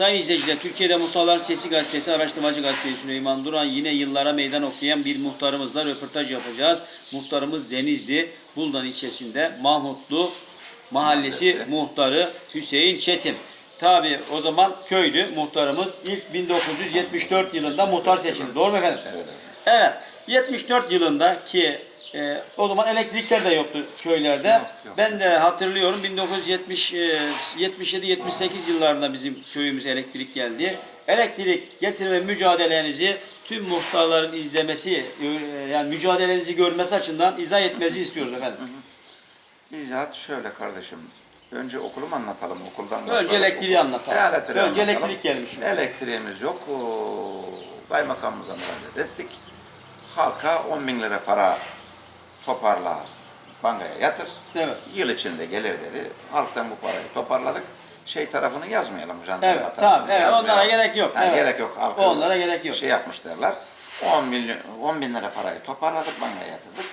Sayın izleyiciler, Türkiye'de Muhtarların Sesi Gazetesi, Araştırmacı Gazetesi Süleyman Duran yine yıllara meydan okuyan bir muhtarımızla röportaj yapacağız. Muhtarımız Denizli, Buldan ilçesinde Mahmutlu Mahallesi Mahallesi. muhtarı Hüseyin Çetin. Tabi o zaman köydü muhtarımız ilk 1974 yılında muhtar seçildi. Doğru mu efendim? Evet. Evet. 74 yılında ki e, o zaman elektrikler de yoktu köylerde. Yok, yok. Ben de hatırlıyorum 1970 e, 77-78 yıllarında bizim köyümüze elektrik geldi. Elektrik getirme mücadelenizi tüm muhtarların izlemesi e, yani mücadelenizi görmesi açısından izah etmenizi istiyoruz efendim. İcat şöyle kardeşim. Önce okulu mu anlatalım? Okuldan Önce elektriği anlatalım. Elektriği Önce anlatalım. elektrik gelmiş. Elektriğimiz yok. Kaymakamımıza müracaat ettik. Halka 10 bin lira para toparla bankaya yatır. Evet. Yıl içinde gelir dedi. Halktan bu parayı toparladık. Şey tarafını yazmayalım jandarma Evet, tarafını tamam, evet, yazmayalım. onlara gerek yok, Ha, evet. Gerek yok. Halka Onlara gerek yok. Şey yapmış derler. 10 milyon 10 bin lira parayı toparladık bankaya yatırdık.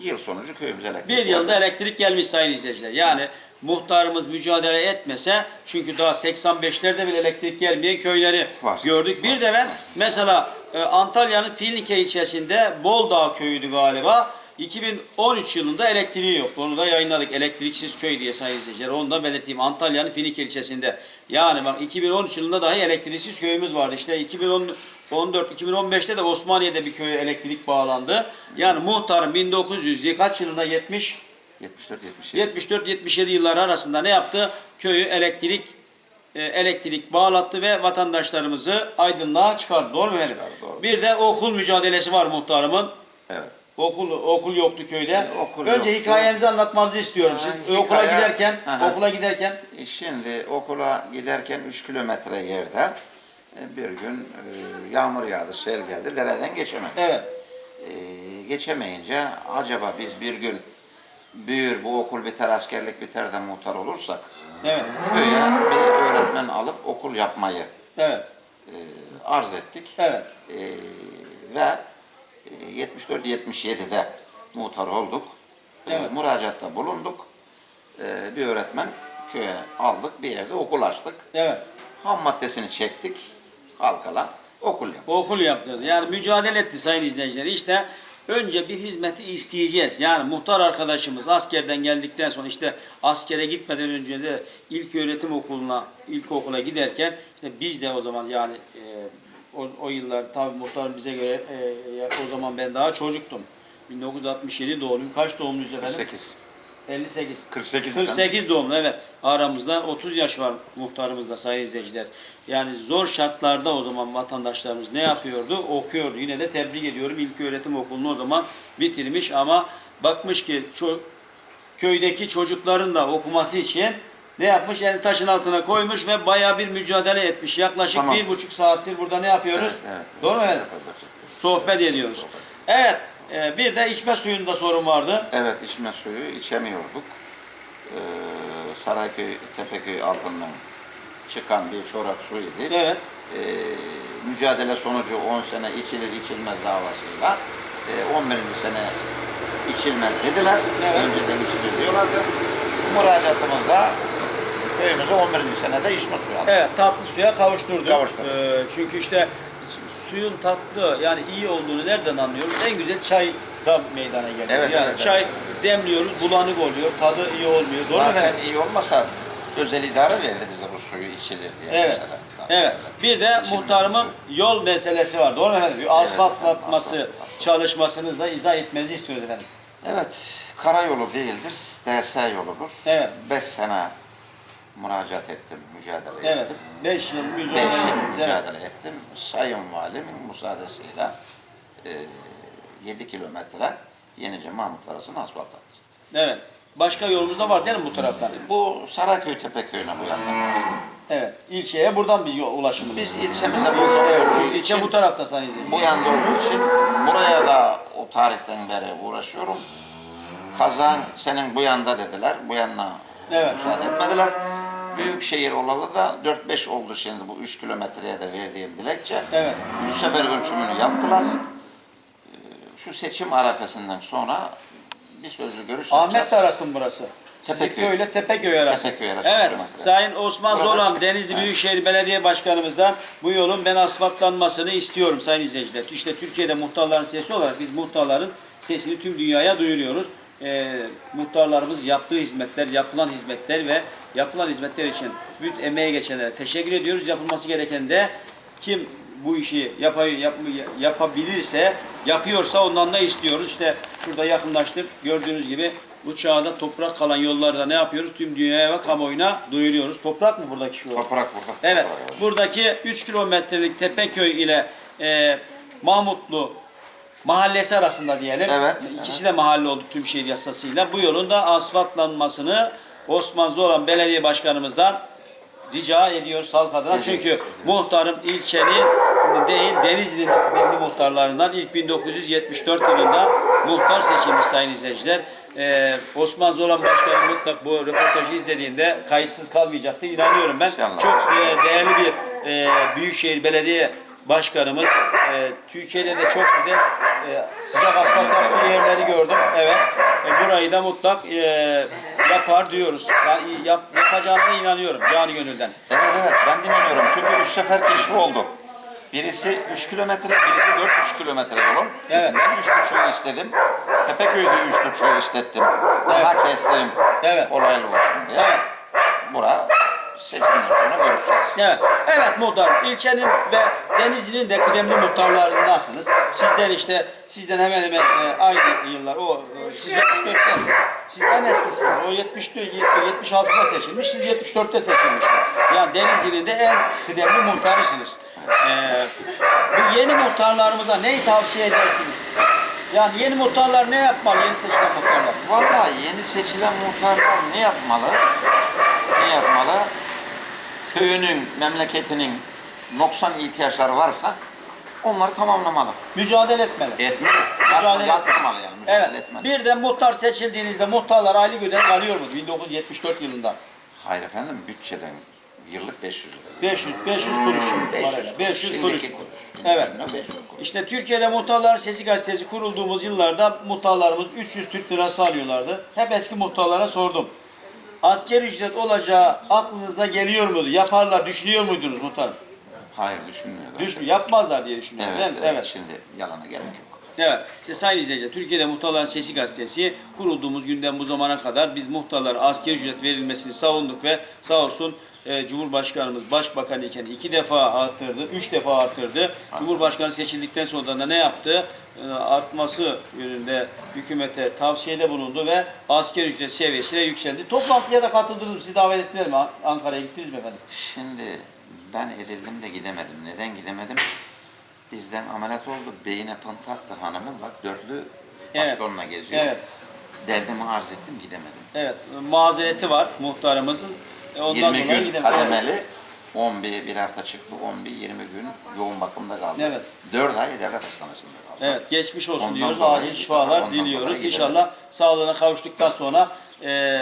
Yıl sonucu köyümüze elektrik Bir yılda geldi. elektrik gelmiş sayın izleyiciler. Yani muhtarımız mücadele etmese çünkü daha 85'lerde bile elektrik gelmeyen köyleri Var. gördük. Bir de ben mesela e, Antalya'nın Filnike ilçesinde Boldağ köyüydü galiba. 2013 yılında elektriği yoktu. Onu da yayınladık. Elektriksiz köy diye sayın izleyiciler. Onu da belirteyim. Antalya'nın Finike ilçesinde. Yani bak 2013 yılında dahi elektriksiz köyümüz vardı. İşte 2014-2015'te de Osmaniye'de bir köye elektrik bağlandı. Yani muhtarın 1900 kaç yılında 70 74 77. 74-77 yılları arasında ne yaptı? Köyü elektrik e, elektrik bağlattı ve vatandaşlarımızı aydınlığa çıkardı. Doğru mu efendim? Çıkardı, doğru. Bir de okul mücadelesi var muhtarımın. Evet. Okul okul yoktu köyde. E, okul Önce yoktu. hikayenizi anlatmanızı istiyorum. Ha, Siz okula hikaye- giderken, Aha. okula giderken E, Şimdi okula giderken 3 kilometre yerde e, bir gün e, yağmur yağdı, sel geldi, dereden geçemedik. evet. E, geçemeyince acaba biz bir gün büyür, bu okul biter, askerlik biter de muhtar olursak Evet. köye bir öğretmen alıp okul yapmayı Evet. e, arz ettik. Evet. E, ve 74-77'de muhtar olduk. E, Evet. müracaatta bulunduk. E, bir öğretmen köye aldık, bir yerde okul açtık. Evet. Ham maddesini çektik, halkala okul yaptık. okul yaptırdı. Yani mücadele etti sayın izleyiciler. İşte önce bir hizmeti isteyeceğiz. Yani muhtar arkadaşımız askerden geldikten sonra işte askere gitmeden önce de ilk öğretim okuluna, ilkokula giderken işte biz de o zaman yani e, o, o yıllar tabii muhtar bize göre e, ya- o zaman ben daha çocuktum. 1967 doğumluyum. Kaç doğumluyuz efendim? 48. 58. 48 48 doğumlu evet. Aramızda 30 yaş var muhtarımızda sayın izleyiciler. Yani zor şartlarda o zaman vatandaşlarımız ne yapıyordu? Okuyordu. Yine de tebrik ediyorum. İlk öğretim okulunu o zaman bitirmiş ama bakmış ki ço- köydeki çocukların da okuması için ne yapmış? Elini taşın altına koymuş ve bayağı bir mücadele etmiş. Yaklaşık Tamam. bir buçuk saattir burada ne yapıyoruz? Evet, evet. Doğru mu efendim? Sohbet ediyoruz. Evet. e, Bir de içme suyunda sorun vardı. Evet, içme suyu içemiyorduk. Ee, Sarayköy, Tepeköy altından çıkan bir çorak suyuydu. Evet. Ee, mücadele sonucu 10 sene içilir içilmez davasıyla e, 11. sene içilmez dediler. Evet. Önceden içilir diyorlardı. Müracaatımızda köyümüze 11. senede içme suyu aldık. Evet tatlı suya kavuşturduk. Kavuşturduk. Ee, çünkü işte suyun tatlı yani iyi olduğunu nereden anlıyoruz? En güzel çayda meydana geliyor. Evet, yani evet, çay evet. demliyoruz, bulanık oluyor, tadı iyi olmuyor. Doğru mu Zaten efendim? iyi olmasa özel idare verdi bize bu suyu içilir diye Evet. mesela. Evet. Bir de İçilmez muhtarımın diyor. yol meselesi var. Doğru mu efendim? Bir asfaltlatması asfalt, asfalt. çalışmasını da izah etmenizi istiyoruz efendim. Evet, karayolu değildir, DS yoludur. Evet. 5 sene müracaat ettim, mücadele Evet. ettim. 5 yıl 5 mücadele yıl ettiniz. Evet. mücadele ettim. Sayın Valimin müsaadesiyle e, 7 kilometre Yenice Mahmut arasını asfalt attırdık. evet. Başka yolumuz da var değil mi bu taraftan? Bu Sarayköy Tepeköy'üne bu yandan. Evet. İlçeye buradan bir yol ulaşımımız. Biz ilçemize burada Evet, ilçe bu tarafta sayın izleyiciler. bu yanda olduğu için buraya da o tarihten beri uğraşıyorum. Kazan senin bu yanda dediler, bu yanına Evet. müsaade etmediler. Büyük şehir olalı da 4-5 oldu şimdi bu 3 kilometreye de verdiğim dilekçe. Evet. 3 sefer ölçümünü yaptılar. Ee, Şu seçim arefesinden sonra bir sözlü görüş Ahmet yapacağız. arasın burası. Tepeköy. köyle Tepeköy arası. Tepeköy arası, Evet. Sayın Osman Oradan Zolan, çıkıp- Denizli Evet. Büyükşehir Belediye Başkanımızdan bu yolun ben asfaltlanmasını istiyorum sayın izleyiciler. İşte Türkiye'de muhtarların sesi olarak biz muhtarların sesini tüm dünyaya duyuruyoruz. Ee, muhtarlarımız yaptığı hizmetler, yapılan hizmetler ve yapılan hizmetler için büyük emeğe geçenlere teşekkür ediyoruz. Yapılması gereken de kim bu işi yapa, yap- yapabilirse, yapıyorsa ondan da istiyoruz. İşte şurada yakınlaştık. Gördüğünüz gibi bu çağda toprak kalan yollarda ne yapıyoruz? Tüm dünyaya ve kamuoyuna duyuruyoruz. Toprak mı buradaki şu? Toprak burada. Evet. Buradaki 3 kilometrelik Tepeköy ile e, Mahmutlu mahallesi arasında diyelim. Evet, İkisi de mahalle oldu tüm şehir yasasıyla. Bu yolun da asfaltlanmasını Osman Zoran Belediye Başkanımızdan rica ediyoruz halk adına. Ediyoruz, Çünkü muhtarım ilçenin değil Denizli'nin kıdemli muhtarlarından ilk 1974 yılında muhtar seçilmiş sayın izleyiciler. Ee, Osman Zoran Başkanım mutlak bu röportajı izlediğinde kayıtsız kalmayacaktır. İnanıyorum ben. İnşallah. Çok e, değerli bir e, Büyükşehir Belediye Başkanımız. E, Türkiye'de de çok güzel e, sıcak asfalt yaptığı yerleri gördüm. Evet. E, burayı da mutlak e, yapar diyoruz. Yani yap, yapacağına inanıyorum canı gönülden. Evet evet ben dinleniyorum. Çünkü üç sefer keşfi oldu. Birisi 3 kilometre, birisi 4,5 kilometre yolun. Evet. Ben 3,5'u istedim. Tepeköy'de 3,5'u istettim. Daha kestirim. Evet. Kolaylı olsun diye. Evet. Bura seçimden sonra görüşeceğiz. Evet, evet muhtar. İlçenin ve Denizli'nin de kıdemli muhtarlarındasınız. Sizden işte, sizden hemen hemen e, aynı yıllar. O e, siz 74'te, siz en eskisiniz. O 74, 76'da seçilmiş, siz 74'te seçilmişler. Yani Denizli'nin de en kıdemli muhtarısınız. E, bu yeni muhtarlarımıza neyi tavsiye edersiniz? Yani yeni muhtarlar ne yapmalı, yeni seçilen muhtarlar? Vallahi yeni seçilen muhtarlar ne yapmalı? Ne yapmalı? Köyünün, memleketinin noksan ihtiyaçları varsa onları tamamlamalı. Mücadele etmeli. Etmeli. Mücadele- Yapmamalı yani. Mücadele Evet. etmeli. Bir de muhtar seçildiğinizde muhtarlar aylık ödenek alıyor mu? 1974 yılında. Hayır efendim bütçeden yıllık 500 lira. 500 500 kuruş şimdi 500 parayla. 500 Şimdiki kuruş. kuruş. Evet. Şimdiki 500 kuruş. İşte Türkiye'de Muhtarların Sesi gazetesi kurulduğumuz yıllarda muhtarlarımız 300 Türk lirası alıyorlardı. Hep eski muhtarlara sordum. Asker ücret olacağı aklınıza geliyor muydu? Yaparlar, düşünüyor muydunuz muhtarım? Hayır düşünmüyorlar. Düşün, yapmazlar diye düşünüyorum. Evet, mi? evet, Şimdi yalana gerek yok. Evet. İşte sayın izleyiciler, Türkiye'de Muhtarların Sesi Gazetesi kurulduğumuz günden bu zamana kadar biz muhtarlara asgari ücret verilmesini savunduk ve sağ olsun e, Cumhurbaşkanımız başbakan iken iki defa arttırdı, üç defa arttırdı. Cumhurbaşkanı seçildikten sonra da ne yaptı? E, artması yönünde hükümete tavsiyede bulundu ve asgari ücret seviyesine yükseldi. Toplantıya da katıldınız mı? Sizi davet ettiler mi? Ankara'ya gittiniz mi efendim? Şimdi ben edildim de gidemedim. Neden gidemedim? Bizden ameliyat oldu. Beyine pıntattı hanımım. Bak dörtlü Evet. bastonla geziyor. Evet. Derdimi arz ettim gidemedim. Evet. Mazereti var muhtarımızın. E, Ondan 20 dolayı gün gidemedi. Evet. kademeli 11 bir hafta çıktı 11 20 gün yoğun bakımda kaldı. Evet. 4 ay devlet hastanesinde kaldı. Evet geçmiş olsun Ondan diyoruz. Acil şifalar diliyoruz. İnşallah sağlığına kavuştuktan sonra e,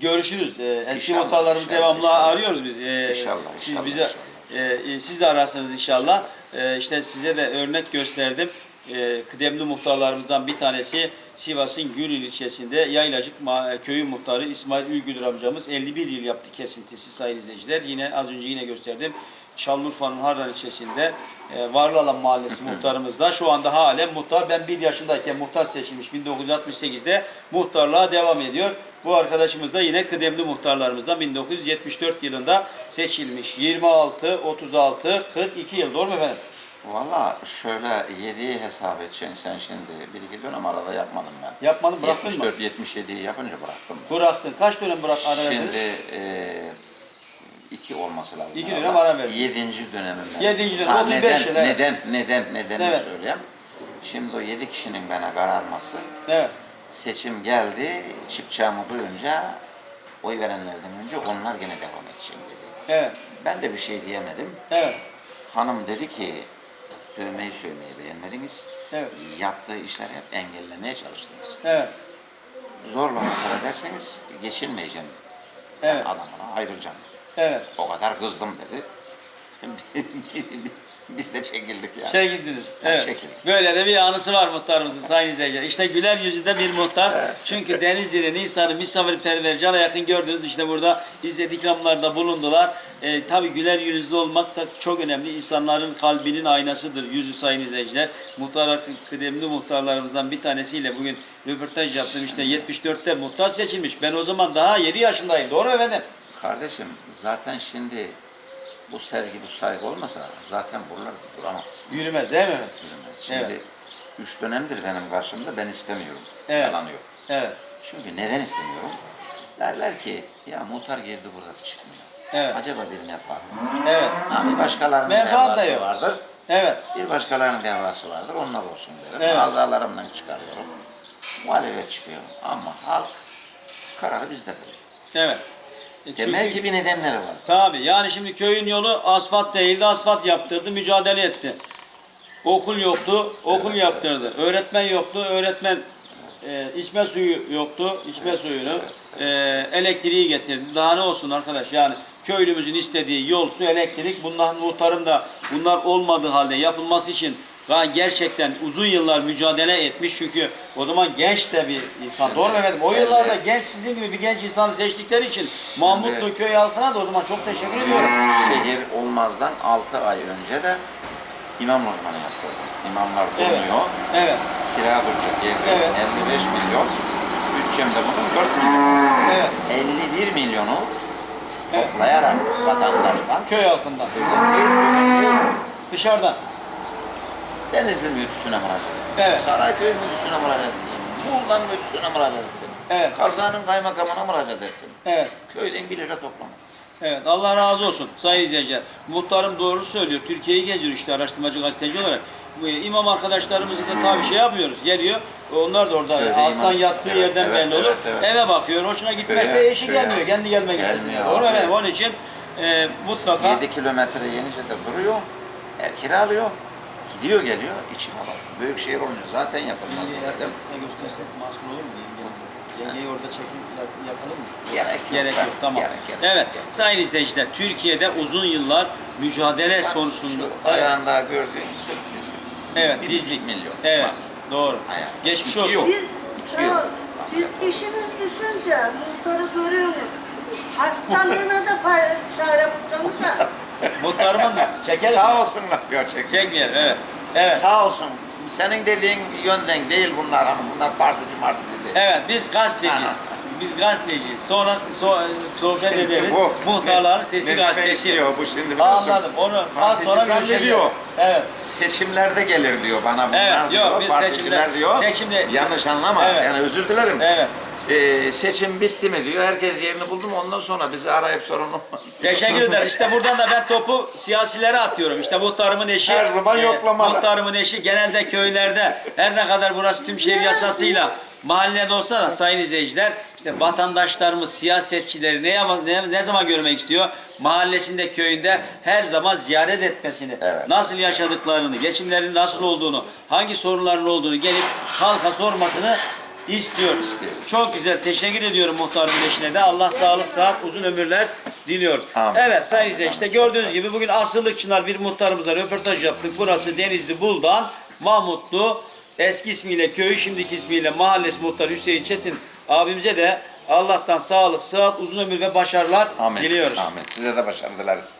görüşürüz. E, eski İnşallah, inşallah, devamlı inşallah. arıyoruz biz. E, İnşallah, Siz inşallah, bize e, e, siz de ararsınız inşallah. E, işte size de örnek gösterdim. E, kıdemli muhtarlarımızdan bir tanesi Sivas'ın Gülül ilçesinde Yaylacık Ma- köyü muhtarı İsmail Ülgüdür amcamız 51 yıl yaptı kesintisi sayın izleyiciler. Yine az önce yine gösterdim. Şanlıurfa'nın Harran ilçesinde e, Varlalan Mahallesi muhtarımız da şu anda halen muhtar. Ben bir yaşındayken muhtar seçilmiş 1968'de muhtarlığa devam ediyor. Bu arkadaşımız da yine kıdemli muhtarlarımızdan 1974 yılında seçilmiş. 26, 36, 42 yıl doğru mu efendim? Valla şöyle yediği hesap edeceksin sen şimdi. Bir iki dönem arada yapmadım ben. Yapmadın bıraktın mı? 74-77'yi yapınca bıraktım. Bıraktın. Kaç dönem bırak ara verdiniz? Şimdi e, iki olması lazım. İki dönem ara verdin. Yedinci dönemim ben. Yedinci dönem, Ha, 35 neden, yıl, evet. Neden, neden, nedenini Evet. söyleyeyim. Şimdi o yedi kişinin bana kararması, Evet. Seçim geldi, çıkacağımı duyunca oy verenlerden önce onlar gene devam edeceğim dedi. Evet. Ben de bir şey diyemedim. Evet. Hanım dedi ki, dövmeyi sövmeyi beğenmediniz. Evet. Yaptığı işleri hep engellemeye çalıştınız. Evet. Zorla muhtar ederseniz geçinmeyeceğim. Evet. Adamına ayrılacağım dedi. Evet. O kadar kızdım dedi. Biz de çekildik yani. Şey gittiniz. Ha, Evet. çekildik. Böyle de bir anısı var muhtarımızın sayın izleyiciler. İşte güler yüzünde bir muhtar. Çünkü Denizli'nin insanı misafirperver, cana yakın gördünüz. İşte burada İzzet ikramlarda bulundular. Ee, tabii güler yüzlü olmak da çok önemli. İnsanların kalbinin aynasıdır yüzü sayın izleyiciler. Muhtar, kıdemli muhtarlarımızdan bir tanesiyle bugün röportaj yaptım. İşte 74'te muhtar seçilmiş. Ben o zaman daha 7 yaşındayım. Doğru mu efendim? Kardeşim zaten şimdi bu sevgi, bu saygı olmasa zaten buralar duramaz. Yürümez değil mi? Yürümez. Şimdi Evet. üç dönemdir benim karşımda ben istemiyorum. Evet. Yalan yok. Evet. Çünkü neden istemiyorum? Derler ki ya muhtar girdi burada çıkmıyor. Evet. Acaba bir menfaat mı? Evet. Ha, bir başkalarının Menfaat da yok. vardır. Evet. Bir başkalarının devası vardır. Onlar olsun derim. Evet. Azalarımdan çıkarıyorum. Muhalefet çıkıyor. Ama halk kararı bizde kalıyor. Evet. E Demek çünkü- ki bir nedenleri var. Tabii yani şimdi köyün yolu asfalt değildi, asfalt yaptırdı, mücadele etti. Okul yoktu, okul yaptırdı. Öğretmen yoktu, öğretmen e, içme suyu yoktu, içme suyunu e, elektriği getirdi. Daha ne olsun arkadaş yani köylümüzün istediği yol, su, elektrik bunlar muhtarım da bunlar olmadığı halde yapılması için daha gerçekten uzun yıllar mücadele etmiş çünkü o zaman genç de bir insan. Doğru mu efendim? O yıllarda genç sizin gibi bir genç insanı seçtikleri için Mahmutlu köy halkına da o zaman çok teşekkür ediyorum. Şehir olmazdan 6 ay önce de imam lojmanı yaptırdım. İmamlar Evet. Evet. Kira duracak yer Evet. 55 milyon. Bütçemde bunun 4 milyon. Evet. 51 milyonu Evet. toplayarak vatandaştan Köy halkından. değil, Dışarıdan. Denizli müdüsüne müracaat ettim. Evet. Sarayköy müdüsüne müracaat ettim. Muğla'nın müdüsüne müracaat ettim. Evet. Kazanın kaymakamına müracaat ettim. Evet. Köyden 1 lira toplamadım. Evet. Allah razı olsun sayın izleyiciler. Muhtarım doğru söylüyor. Türkiye'yi geziyor işte araştırmacı gazeteci olarak. İmam arkadaşlarımızı da tabii şey yapmıyoruz. Geliyor. Onlar da orada. Köyde Aslan imam. yattığı Evet, yerden evet, belli olur. evet, evet. Eve bakıyor. Hoşuna gitmezse Köye, eşi köye. gelmiyor. Kendi gelmek istesin. Doğru efendim? Onun için e, mutlaka 7 kilometre Yenice'de duruyor. Ev kiralıyor. Gidiyor geliyor. içime bak. Büyük şehir olunca zaten yapılmaz. dedim. kısa göstersek mahsul olur mu yengemize? Yengeyi orada çekim yapalım mı? Gerek yok. Gerek Ben- yok tamam. Gerek, gerek, evet gerek. sayın izleyiciler Türkiye'de uzun yıllar mücadele sonrasında Şu ayağında gördüğün sırf dizlik. evet Bir dizlik. milyon. Evet Bak. doğru. Ayağı. Geçmiş İki olsun. yok. Biz İki yıl. Siz işiniz düşünce muhtarı görüyorsunuz. Hastalığına da fay- çare bulsanız da. Muhtarımın çekelim. Sağ olsunlar. Yok çekmiyor. Çekmeyelim evet. Evet. Sağ olsun. Senin dediğin yönden değil bunlar ama bunlar partici martici değil. Evet biz gazeteciyiz. Ha. Biz gazeteciyiz. Sonra so- sohbet Şimdi ederiz. bu Muhtarların sesi ne demek gazetesi. istiyor bu şimdi biliyorsun. Anladım. Onu az sonra görüşeceğiz. zannediyor. Evet. Seçimlerde gelir diyor bana bunlar Evet, diyor. yok, biz Particiler seçimde- diyor. seçimde- Yanlış anlama. Evet. Yani özür dilerim. Evet. Ee, seçim bitti mi diyor. Herkes yerini buldu mu ondan sonra bizi arayıp sorun olmaz. Teşekkür ederim. İşte buradan da ben topu siyasilere atıyorum. İşte muhtarımın eşi. Her zaman yoklamalı. Muhtarımın eşi genelde köylerde her ne kadar burası tüm şehir yasasıyla mahallede olsa da sayın izleyiciler işte vatandaşlarımız, siyasetçileri ne, ne, ne zaman görmek istiyor? Mahallesinde, köyünde her zaman ziyaret etmesini, Evet. nasıl yaşadıklarını, geçimlerinin nasıl olduğunu, hangi sorunların olduğunu gelip halka sormasını istiyor. İstiyor. Çok güzel. Teşekkür ediyorum muhtarımın eşine de. Allah sağlık, sıhhat, uzun ömürler diliyoruz. Amin. Evet sayın izleyiciler işte gördüğünüz gibi bugün Asırlık Çınar bir muhtarımızla röportaj yaptık. Burası Denizli Buldan, Mahmutlu, eski ismiyle köyü, şimdiki ismiyle mahallesi muhtarı Hüseyin Çetin abimize de Allah'tan sağlık, sıhhat, uzun ömür ve başarılar Amin. diliyoruz. Amin. Size de başarı dileriz.